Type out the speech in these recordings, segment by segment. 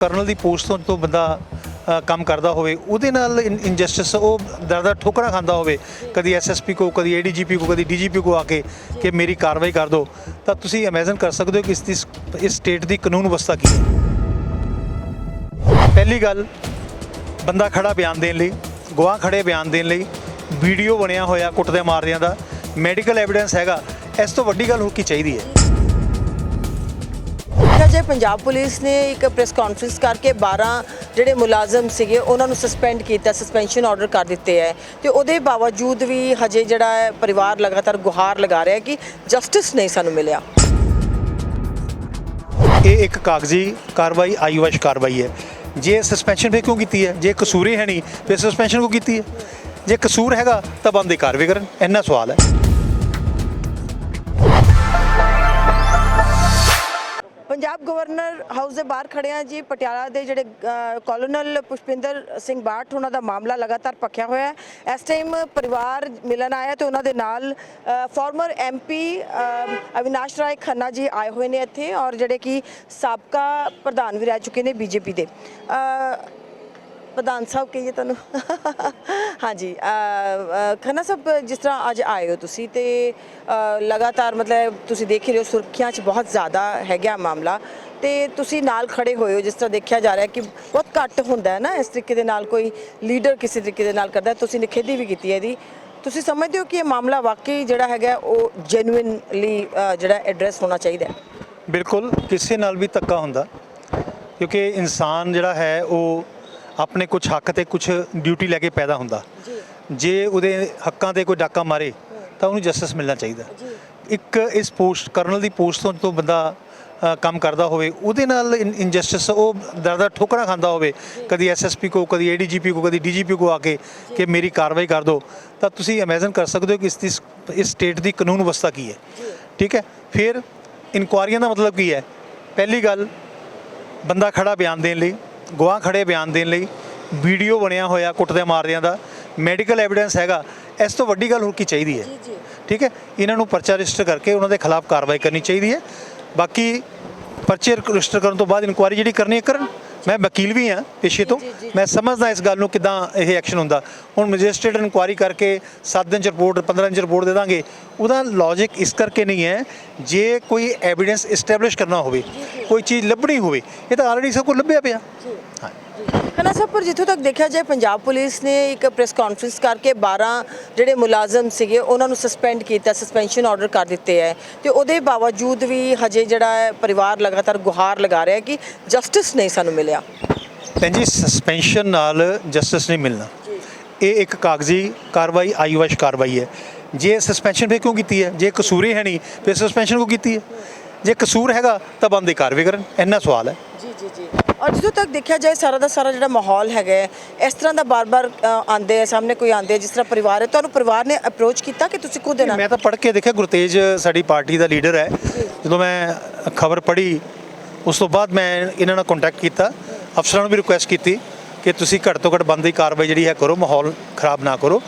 Colonel ਦੀ post ਤੋਂ ਤੋਂ ਬੰਦਾ ਕੰਮ ਕਰਦਾ ਹੋਵੇ, ਉਹਦੇ ਨਾਲ ਇਨਜਸਟਿਸ ਉਹ ਦਰਦਾ ਠੋਕਰਾਂ ਖਾਂਦਾ ਹੋਵੇ। ਕਦੀ ਐਸਐਸਪੀ ਕੋ, ਕਦੀ ਏਡੀਜੀਪੀ ਕੋ, ਕਦੀ ਡੀਜੀਪੀ ਕੋ ਆ ਕੇ ਕਿ ਮੇਰੀ ਕਾਰਵਾਈ ਕਰ ਦਿਓ ਤਾਂ ਤੁਸੀਂ ਇਮੇਜਿਨ ਕਰ ਸਕਦੇ ਹੋ ਕਿ ਇਸ ਦੀ ਇਸ ਸਟੇਟ ਦੀ ਕਾਨੂੰਨ ਵਿਵਸਥਾ ਕੀ ਹੈ। ਪਹਿਲੀ ਗੱਲ, ਬੰਦਾ ਖੜਾ ਬਿਆਨ ਦੇਣ ਲਈ, ਗਵਾਹ ਖੜੇ ਬਿਆਨ ਦੇਣ ਲਈ, ਵੀਡੀਓ ਬਣਿਆ ਹੋਇਆ ਕੁੱਟਦੇ ਮਾਰਦਿਆਂ ਦਾ ਮੈਡੀਕਲ ਐਵੀਡੈਂਸ ਹੈਗਾ। ਇਸ ਤੋਂ ਵੱਡੀ ਗੱਲ ਹੋ ਕੀ ਚਾਹੀਦੀ ਹੈ? ਦੇਖਿਆ ਪੰਜਾਬ ਪੁਲਿਸ ਨੇ ਇੱਕ ਪ੍ਰੈਸ ਕਾਨਫਰੰਸ ਕਰਕੇ 12 ਜਿਹੜੇ ਮੁਲਾਜ਼ਮ ਸੀਗੇ, ਉਹਨਾਂ ਨੂੰ ਸਸਪੈਂਡ ਕੀਤਾ ਸਸਪੈਂਸ਼ਨ ਆਰਡਰ ਕਰ ਦਿੱਤੇ ਹੈ। ਤੇ ਉਹਦੇ ਬਾਵਜੂਦ ਵੀ ਹਜੇ ਜਿਹੜਾ ਹੈ, ਪਰਿਵਾਰ ਲਗਾਤਾਰ ਗੁਹਾਰ ਲਗਾ ਰਿਹਾ ਕਿ ਜਸਟਿਸ ਨਹੀਂ ਸਾਨੂੰ ਮਿਲਿਆ। ਇਹ ਇੱਕ ਕਾਗਜ਼ੀ ਕਾਰਵਾਈ ਆਈਵਾਸ਼ ਕਾਰਵਾਈ ਹੈ। ਜੇ ਸਸਪੈਂਸ਼ਨ ਫੇ ਕਿਉਂ ਕੀਤੀ ਹੈ? ਜੇ ਕਸੂਰ ਹੈ ਨਹੀਂ, ਫਿਰ ਸਸਪੈਂਸ਼ਨ ਕਿਉਂ ਕੀਤੀ ਹੈ? ਜੇ ਕਸੂਰ ਹੈਗਾ, ਤਾਂ ਬੰਦੇ ਕਾਰਵਾਈ ਕਰਨ। ਇੰਨਾ ਸਵਾਲ ਹੈ। ਪੰਜਾਬ ਗਵਰਨਰ ਹਾਊਸ ਦੇ ਬਾਹਰ ਖੜੇ ਆ ਜੀ। ਪਟਿਆਲਾ ਦੇ ਜਿਹੜੇ ਅ, ਕੋਲੋਨਲ ਪੁਸ਼ਪਿੰਦਰ ਸਿੰਘ ਬਾਠ ਉਹਨਾਂ ਦਾ ਮਾਮਲਾ ਲਗਾਤਾਰ ਪੱਕਿਆ ਹੋਇਆ ਹੈ। ਇਸ ਟਾਈਮ ਪਰਿਵਾਰ ਮਿਲਣ ਆਇਆ ਤੇ ਉਹਨਾਂ ਦੇ ਨਾਲ ਫਾਰਮਰ ਐਮਪੀ ਅਵਿਨਾਸ਼ ਰਾਏ ਖੰਨਾ ਜੀ ਆਏ ਹੋਏ ਨੇ ਇੱਥੇ ਔਰ ਜਿਹੜੇ ਕਿ ਸਾਬਕਾ ਪ੍ਰਧਾਨ ਵੀ ਰਹਿ ਚੁੱਕੇ ਨੇ ਬੀਜੇਪੀ ਦੇ। ਪ੍ਰਧਾਨ ਸਾਹਿਬ ਕਹੀਏ ਤੁਹਾਨੂੰ। ਹਾਂਜੀ ਖੰਨਾ ਸਾਹਿਬ, ਜਿਸ ਤਰ੍ਹਾਂ ਅੱਜ ਆਏ ਹੋ ਤੁਸੀਂ ਤੇ ਲਗਾਤਾਰ ਮਤਲਬ ਤੁਸੀਂ ਦੇਖ ਰਹੇ ਹੋ, ਸੁਰੱਖਿਆ 'ਚ ਬਹੁਤ ਜ਼ਿਆਦਾ ਹੈਗਾ ਮਾਮਲਾ ਤੇ ਤੁਸੀਂ ਨਾਲ ਖੜੇ ਹੋਏ ਹੋ, ਜਿਸ ਤਰ੍ਹਾਂ ਦੇਖਿਆ ਜਾ ਰਿਹਾ ਕਿ ਬਹੁਤ ਘੱਟ ਹੁੰਦਾ ਹੈ ਨਾ, ਇਸ ਤਰੀਕੇ ਦੇ ਨਾਲ ਕੋਈ ਲੀਡਰ ਕਿਸੇ ਤਰੀਕੇ ਦੇ ਨਾਲ ਕਰਦਾ ਤੁਸੀਂ ਨਿਖੇਧੀ ਵੀ ਕੀਤੀ ਹੈ ਇਹਦੀ। ਤੁਸੀਂ ਸਮਝਦੇ ਹੋ ਕਿ ਇਹ ਮਾਮਲਾ ਵਾਕਈ ਜਿਹੜਾ ਹੈਗਾ ਉਹ ਜੈਨੂਇਨਲੀ ਜਿਹੜਾ ਐਡਰੈਸ ਹੋਣਾ ਚਾਹੀਦਾ ਬਿਲਕੁਲ, ਕਿਸੇ ਨਾਲ ਵੀ ਧੱਕਾ ਹੁੰਦਾ, ਕਿਉਂਕਿ ਇਨਸਾਨ ਜਿਹੜਾ ਹੈ, ਉਹ ਆਪਣੇ ਕੁਝ ਹੱਕ ਤੇ ਕੁਝ ਡਿਊਟੀ ਲੈ ਕੇ ਪੈਦਾ ਹੁੰਦਾ। ਜੇ। ਉਹਦੇ ਹੱਕਾਂ ਤੇ ਕੋਈ ਡਾਕਾ ਮਾਰੇ ਤਾਂ ਉਹਨੂੰ ਜਸਟਿਸ ਮਿਲਣਾ ਚਾਹੀਦਾ। ਇੱਕ ਇਸ ਪੋਸਟ ਕਰਨਲ ਦੀ ਪੋਸਟ ਤੋਂ ਤੋਂ ਬੰਦਾ ਕੰਮ ਕਰਦਾ ਹੋਵੇ ਉਹਦੇ ਨਾਲ ਇਨਜਸਟਿਸ ਉਹ ਦਰਦਾ ਠੋਕਰਾਂ ਖਾਂਦਾ ਹੋਵੇ। ਕਦੀ ਐਸਐਸਪੀ ਕੋ ਕਦੀ ਏਡੀਜੀਪੀ ਕੋ ਕਦੀ ਡੀਜੀਪੀ ਕੋ ਆ ਕੇ ਕਿ ਮੇਰੀ ਕਾਰਵਾਈ ਕਰ ਦਿਓ ਤਾਂ ਤੁਸੀਂ ਇਮੇਜਿਨ ਕਰ ਸਕਦੇ ਹੋ ਕਿ ਇਸ ਦੀ ਇਸ ਸਟੇਟ ਦੀ ਕਾਨੂੰਨ ਵਿਵਸਥਾ ਕੀ ਹੈ। ਠੀਕ ਹੈ? ਫਿਰ ਇਨਕੁਆਰੀਆਂ ਦਾ ਮਤਲਬ ਕੀ ਹੈ? ਪਹਿਲੀ ਗੱਲ ਬੰਦਾ ਖੜਾ ਬਿਆਨ ਦੇਣ ਲਈ ਗਵਾਹ ਖੜੇ ਬਿਆਨ ਦੇਣ ਲਈ ਵੀਡੀਓ ਬਣਿਆ ਹੋਇਆ ਕੁੱਟਦੇ ਮਾਰਦਿਆਂ ਦਾ ਮੈਡੀਕਲ ਐਵੀਡੈਂਸ ਹੈਗਾ ਇਸ ਤੋਂ ਵੱਡੀ ਗੱਲ ਹੋਰ ਕੀ ਚਾਹੀਦੀ ਹੈ? ਠੀਕ ਹੈ? ਇਹਨਾਂ ਨੂੰ ਪਰਚਾ ਰਜਿਸਟਰ ਕਰਕੇ ਉਹਨਾਂ ਦੇ ਖਿਲਾਫ ਕਾਰਵਾਈ ਕਰਨੀ ਚਾਹੀਦੀ ਹੈ। ਬਾਕੀ ਪਰਚੇ ਰਜਿਸਟਰ ਕਰਨ ਤੋਂ ਬਾਅਦ ਇਨਕੁਆਰੀ ਜਿਹੜੀ ਕਰਨੀ ਹੈ ਕਰਨ ਮੈਂ ਵਕੀਲ ਵੀ ਹਾਂ ਪੇਸ਼ੇ ਤੋਂ। ਮੈਂ ਸਮਝਦਾ ਇਸ ਗੱਲ ਨੂੰ ਕਿਦਾਂ ਇਹ ਐਕਸ਼ਨ ਹੁੰਦਾ। ਹੁਣ ਮੈਜਿਸਟ੍ਰੇਟ ਇਨਕੁਆਰੀ ਕਰਕੇ 7 ਦਿਨ ਚ ਰਿਪੋਰਟ 15 ਦਿਨ ਚ ਰਿਪੋਰਟ ਦੇ ਦਾਂਗੇ। ਉਹਦਾ ਲੌਜੀਕ ਇਸ ਕਰਕੇ ਨਹੀਂ ਹੈ ਜੇ ਕੋਈ ਐਵੀਡੈਂਸ ਐਸਟੈਬਲਿਸ਼ ਕਰਨਾ ਹੋਵੇ ਕੋਈ ਚੀਜ਼ ਲੱਭਣੀ ਹੋਵੇ ਇਹ ਤਾਂ ਆਲਰੇਡੀ ਸਭ ਕੁਝ ਲੱਭਿਆ ਪਿਆ। ਖੰਨਾ ਸਾਹਿਬ ਪਰ ਜਿੱਥੋਂ ਤੱਕ ਦੇਖਿਆ ਜਾਏ ਪੰਜਾਬ ਪੁਲਿਸ ਨੇ ਇੱਕ ਪ੍ਰੈਸ ਕਾਨਫਰੰਸ ਕਰਕੇ 12 ਜਿਹੜੇ ਮੁਲਾਜ਼ਮ ਸੀਗੇ ਉਹਨਾਂ ਨੂੰ ਸਸਪੈਂਡ ਕੀਤਾ ਸਸਪੈਂਸ਼ਨ ਆਰਡਰ ਕਰ ਦਿੱਤੇ ਹੈ। ਤੇ ਉਹਦੇ ਬਾਵਜੂਦ ਵੀ ਹਜੇ ਜਿਹੜਾ ਹੈ ਪਰਿਵਾਰ ਲਗਾਤਾਰ ਗੁਹਾਰ ਲਗਾ ਰਿਹਾ ਕਿ ਜਸਟਿਸ ਨਹੀਂ ਸਾਨੂੰ ਮਿਲਿਆ। ਭੈਣ ਜੀ ਸਸਪੈਂਸ਼ਨ ਨਾਲ ਜਸਟਿਸ ਨਹੀਂ ਮਿਲਣਾ। ਇਹ ਇੱਕ ਕਾਗਜ਼ੀ ਕਾਰਵਾਈ ਆਈਵਾਸ਼ ਕਾਰਵਾਈ ਹੈ। ਜੇ ਸਸਪੈਂਸ਼ਨ ਫੇ ਕਿਉਂ ਕੀਤੀ ਹੈ? ਜੇ ਕਸੂਰ ਹੀ ਹੈ ਨਹੀਂ ਫਿਰ ਸਸਪੈਂਸ਼ਨ ਕਿਉਂ ਕੀਤੀ ਹੈ? ਜੇ ਕਸੂਰ ਹੈਗਾ ਤਾਂ ਬੰਦੇ ਕਾਰਵਾਈ ਕਰਨ। ਇੰਨਾ ਸਵਾਲ ਹੈ। ਜੀ ਜੀ ਜੀ। ਔਰ ਜਿੱਥੋਂ ਤੱਕ ਦੇਖਿਆ ਜਾਏ ਸਾਰਾ ਦਾ ਸਾਰਾ ਜਿਹੜਾ ਮਾਹੌਲ ਹੈਗਾ ਹੈ, ਇਸ ਤਰ੍ਹਾਂ ਦਾ ਬਾਰ-ਬਾਰ ਆਉਂਦੇ ਆ ਸਾਹਮਣੇ ਕੋਈ ਆਉਂਦੇ ਆ ਜਿਸ ਤਰ੍ਹਾਂ ਪਰਿਵਾਰ ਹੈ ਤੁਹਾਨੂੰ ਪਰਿਵਾਰ ਨੇ ਅਪਰੋਚ ਕੀਤਾ ਕਿ ਤੁਸੀਂ ਖੁਦ ਇਹਨਾਂ ਮੈਂ ਤਾਂ ਪੜ੍ਹ ਕੇ ਦੇਖਿਆ ਗੁਰਤੇਜ ਸਾਡੀ ਪਾਰਟੀ ਦਾ ਲੀਡਰ ਹੈ। ਜਦੋਂ ਮੈਂ ਖਬਰ ਪੜ੍ਹੀ ਉਸ ਤੋਂ ਬਾਅਦ ਮੈਂ ਇਹਨਾਂ ਨਾਲ ਕੰਟੈਕਟ ਕੀਤਾ। ਅਫਸਰਾਂ ਨੂੰ ਵੀ ਰਿਕੁਐਸਟ ਕੀਤੀ ਕਿ ਤੁਸੀਂ ਘੱਟ ਤੋਂ ਘੱਟ ਬੰਦ ਦੀ ਕਾਰਵਾਈ ਜਿਹੜੀ ਹੈ ਕਰੋ ਮਾਹੌਲ ਖਰਾਬ ਨਾ ਕਰੋ।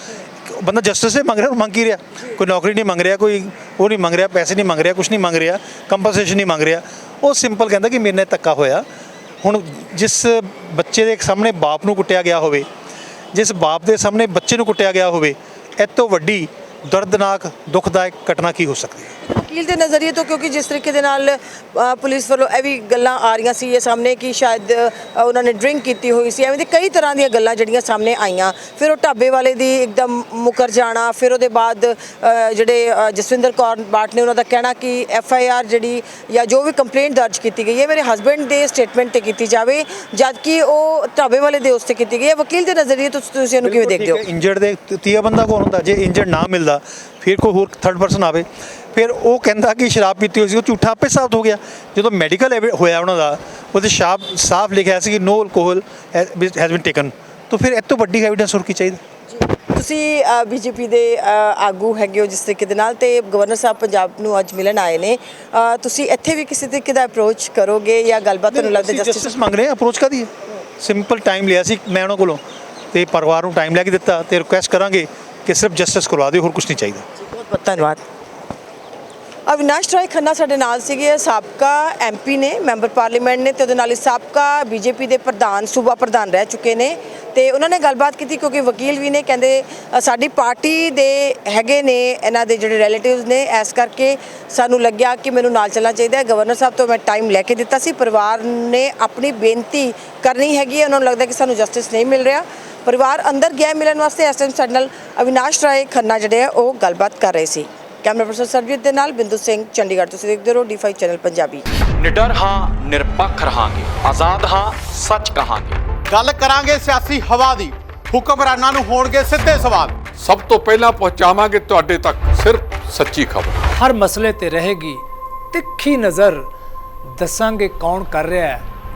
ਬੰਦਾ ਜਸਟਿਸ ਹੀ ਮੰਗ ਰਿਹਾ ਮੰਗ ਕੀ ਰਿਹਾ। ਕੋਈ ਨੌਕਰੀ ਨਹੀਂ ਮੰਗ ਰਿਹਾ ਕੋਈ ਉਹ ਨਹੀਂ ਮੰਗ ਰਿਹਾ ਪੈਸੇ ਨਹੀਂ ਮੰਗ ਰਿਹਾ ਕੁਝ ਨਹੀਂ ਮੰਗ ਰਿਹਾ ਕੰਪਨਸੇਸ਼ਨ ਨਹੀਂ ਮੰਗ ਰਿਹਾ। ਉਹ ਸਿੰਪਲ ਕਹਿੰਦਾ ਕਿ ਮੇਰੇ ਨਾਲ ਧੱਕਾ ਹੋਇਆ। ਹੁਣ ਜਿਸ ਬੱਚੇ ਦੇ ਸਾਹਮਣੇ ਬਾਪ ਨੂੰ ਕੁੱਟਿਆ ਗਿਆ ਹੋਵੇ, ਜਿਸ ਬਾਪ ਦੇ ਸਾਹਮਣੇ ਬੱਚੇ ਨੂੰ ਕੁੱਟਿਆ ਗਿਆ ਹੋਵੇ, ਇਹ ਤੋਂ ਵੱਡੀ ਦਰਦਨਾਕ ਦੁਖਦਾਇਕ ਘਟਨਾ ਕੀ ਹੋ ਸਕਦੀ ਹੈ? ਵਕੀਲ ਦੇ ਨਜ਼ਰੀਏ ਤੋਂ ਕਿਉਂਕਿ ਜਿਸ ਤਰੀਕੇ ਦੇ ਨਾਲ ਅ, ਪੁਲਿਸ ਵੱਲੋਂ ਇਹ ਵੀ ਗੱਲਾਂ ਆ ਰਹੀਆਂ ਸੀ ਇਹ ਸਾਹਮਣੇ ਕਿ ਸ਼ਾਇਦ ਅ, ਉਹਨਾਂ ਨੇ ਡਰਿੰਕ ਕੀਤੀ ਹੋਈ ਸੀ ਐਵੇਂ ਦੀ ਕਈ ਤਰ੍ਹਾਂ ਦੀਆਂ ਗੱਲਾਂ ਜਿਹੜੀਆਂ ਸਾਹਮਣੇ ਆਈਆਂ। ਫਿਰ ਉਹ ਢਾਬੇ ਵਾਲੇ ਦੀ ਇੱਕਦਮ ਮੁਕਰ ਜਾਣਾ ਫਿਰ ਉਹਦੇ ਬਾਅਦ ਅ, ਜਿਹੜੇ ਅ, ਜਸਵਿੰਦਰ ਕੌਰ ਬਾਟ ਨੇ ਉਹਨਾਂ ਦਾ ਕਹਿਣਾ ਕਿ ਐਫ ਆਈ ਆਰ ਜਿਹੜੀ ਜਾਂ ਜੋ ਵੀ ਕੰਪਲੇਂਟ ਦਰਜ ਕੀਤੀ ਗਈ ਹੈ ਮੇਰੇ ਹਸਬੰਡ ਦੇ ਸਟੇਟਮੈਂਟ ਤੇ ਕੀਤੀ ਜਾਵੇ ਜਦ ਕਿ ਉਹ ਢਾਬੇ ਵਾਲੇ ਦੇ ਉਸ ਤੇ ਕੀਤੀ ਗਈ ਹੈ। ਵਕੀਲ ਦੇ ਨਜ਼ਰੀਏ ਤੋਂ ਤੁਸੀਂ ਇਹਨੂੰ ਕਿਵੇਂ ਦੇਖਦੇ ਹੋ? ਇੰਜਰਡ ਦੇ ਤੀਆ ਬੰਦਾ ਕੌਣ ਹੁੰਦਾ? ਜੇ ਇੰਜਰਡ ਨਾ ਮਿਲਦਾ ਫਿਰ ਕੋਈ ਹੋਰ ਥਰਡ ਪਰਸਨ ਆਵੇ। ਫਿਰ ਉਹ ਕਹਿੰਦਾ ਕਿ ਸ਼ਰਾਬ ਪੀਤੀ ਹੋਈ ਸੀ ਉਹ ਝੂਠਾ ਆਪੇ ਸਾਬਤ ਹੋ ਗਿਆ। ਜਦੋਂ ਮੈਡੀਕਲ ਹੋਇਆ ਉਹਨਾਂ ਦਾ ਉਹਦੇ ਸ਼ਾਪ ਸਾਫ਼ ਲਿਖਿਆ ਸੀ ਕਿ no alcohol has been taken ਤਾਂ ਫਿਰ ਇਹ ਤੋਂ ਵੱਡੀ ਐਵੀਡੈਂਸ ਹੋਰ ਕੀ ਚਾਹੀਦਾ? ਤੁਸੀਂ ਬੀਜੇਪੀ ਦੇ ਆਗੂ ਹੈਗੇ ਹੋ ਜਿਸ ਤਰੀਕੇ ਦੇ ਨਾਲ ਤੇ ਗਵਰਨਰ ਸਾਹਿਬ ਪੰਜਾਬ ਨੂੰ ਅੱਜ ਮਿਲਣ ਆਏ ਨੇ। ਤੁਸੀਂ ਇੱਥੇ ਵੀ ਕਿਸੇ ਤਰੀਕੇ ਦਾ ਅਪਰੋਚ ਕਰੋਗੇ ਜਾਂ ਗੱਲਬਾਤ ਤੁਹਾਨੂੰ ਲੱਗਦਾ ਜਸਟਿਸ ਜਸਟਿਸ ਮੰਗ ਰਹੇ ਅਪਰੋਚ ਕਾਦੀ ਹੈ? ਸਿੰਪਲ ਟਾਈਮ ਲਿਆ ਸੀ ਮੈਂ ਉਹਨਾਂ ਕੋਲੋਂ ਤੇ ਪਰਿਵਾਰ ਨੂੰ ਟਾਈਮ ਲੈ ਕੇ ਦਿੱਤਾ ਤੇ ਰਿਕੁਐਸਟ ਕਰਾਂਗੇ। ਕਿ ਸਿਰਫ ਜਸਟਿਸ ਕਰਵਾ ਦਿਓ, ਹੋਰ ਕੁਝ ਨਹੀਂ ਚਾਹੀਦਾ। ਬਹੁਤ ਬਹੁਤ ਧੰਨਵਾਦ। ਅਵਿਨਾਸ਼ ਰਾਏ ਖੰਨਾ ਸਾਡੇ ਨਾਲ ਸੀਗੇ, ਸਾਬਕਾ ਐਮਪੀ ਨੇ, ਮੈਂਬਰ ਪਾਰਲੀਮੈਂਟ ਨੇ ਤੇ ਉਹਦੇ ਨਾਲ ਹੀ ਸਾਬਕਾ ਬੀਜੇਪੀ ਦੇ ਪ੍ਰਧਾਨ, ਸੂਬਾ ਪ੍ਰਧਾਨ ਰਹਿ ਚੁੱਕੇ ਨੇ ਤੇ ਉਹਨਾਂ ਨੇ ਗੱਲਬਾਤ ਕੀਤੀ ਕਿਉਂਕਿ ਵਕੀਲ ਵੀ ਨੇ, ਕਹਿੰਦੇ ਸਾਡੀ ਪਾਰਟੀ ਦੇ ਹੈਗੇ ਨੇ, ਇਹਨਾਂ ਦੇ ਜਿਹੜੇ ਰਿਲੇਟਿਵਸ ਨੇ ਇਸ ਕਰਕੇ ਸਾਨੂੰ ਲੱਗਿਆ ਕਿ ਮੈਨੂੰ ਨਾਲ ਚੱਲਣਾ ਚਾਹੀਦਾ ਹੈ। ਗਵਰਨਰ ਸਾਹਿਬ ਤੋਂ ਮੈਂ ਟਾਈਮ ਲੈ ਕੇ ਦਿੱਤਾ ਸੀ, ਪਰਿਵਾਰ ਨੇ ਆਪਣੀ ਬੇਨਤੀ ਕਰਨੀ ਹੈਗੀ ਹੈ, ਉਹਨਾਂ ਨੂੰ ਲੱਗਦਾ ਕਿ ਸਾਨੂੰ ਜਸਟਿਸ ਨਹੀਂ ਮਿਲ ਰਿਹਾ। ਪਰਿਵਾਰ ਅੰਦਰ ਗਿਆ ਮਿਲਣ ਵਾਸਤੇ ਇਸ ਟਾਈਮ ਸਾਡੇ ਨਾਲ ਅਵਿਨਾਸ਼ ਰਾਏ ਖੰਨਾ ਜਿਹੜੇ ਆ ਉਹ ਗੱਲਬਾਤ ਕਰ ਰਹੇ ਸੀ। ਕੈਮਰਾ ਪਰਸਨ ਸਰਬਜੀਤ ਦੇ ਨਾਲ ਬਿੰਦੂ ਸਿੰਘ ਚੰਡੀਗੜ੍ਹ। ਤੁਸੀਂ ਦੇਖਦੇ ਰਹੋ ਡੀ5 ਚੈਨਲ ਪੰਜਾਬੀ। ਨਿਡਰ ਹਾਂ ਨਿਰਪੱਖ ਰਹਾਂਗੇ। ਆਜ਼ਾਦ ਹਾਂ ਸੱਚ ਕਹਾਂਗੇ। ਗੱਲ ਕਰਾਂਗੇ ਸਿਆਸੀ ਹਵਾ ਦੀ। ਹੁਕਮਰਾਨਾਂ ਨੂੰ ਹੋਣਗੇ ਸਿੱਧੇ ਸਵਾਲ। ਸਭ ਤੋਂ ਪਹਿਲਾਂ ਪਹੁੰਚਾਵਾਂਗੇ ਤੁਹਾਡੇ ਤੱਕ ਸਿਰਫ ਸੱਚੀ ਖਬਰ। ਹਰ ਮਸਲੇ ਤੇ ਰਹੇਗੀ ਤਿੱਖੀ ਨਜ਼ਰ। ਦੱਸਾਂਗੇ ਕੌਣ ਕਰ ਰਿਹਾ ਹੈ।